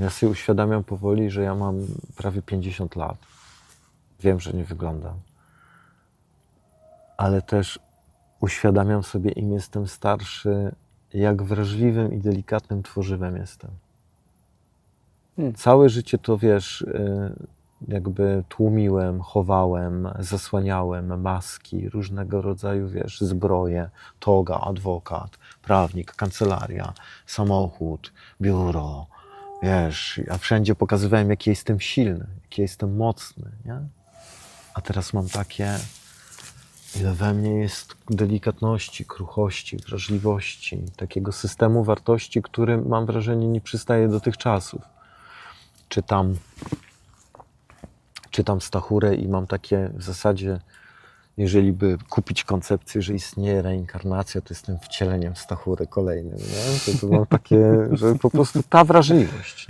Ja sobie uświadamiam powoli, że ja mam prawie 50 lat. Wiem, że nie wyglądam. Ale też uświadamiam sobie, im jestem starszy, jak wrażliwym i delikatnym tworzywem jestem. Hmm. Całe życie to wiesz, y, jakby tłumiłem, chowałem, zasłaniałem maski, różnego rodzaju, wiesz, zbroje, toga, adwokat, prawnik, kancelaria, samochód, biuro, wiesz, ja wszędzie pokazywałem, jaki jestem silny, jaki jestem mocny, nie? A teraz mam takie, ile we mnie jest delikatności, kruchości, wrażliwości, takiego systemu wartości, który mam wrażenie nie przystaje do tych czasów. Czytam, czytam Stachurę i mam takie w zasadzie, jeżeli by kupić koncepcję, że istnieje reinkarnacja, to jestem wcieleniem Stachury kolejnym. Nie? To, to mam takie, że po prostu ta wrażliwość.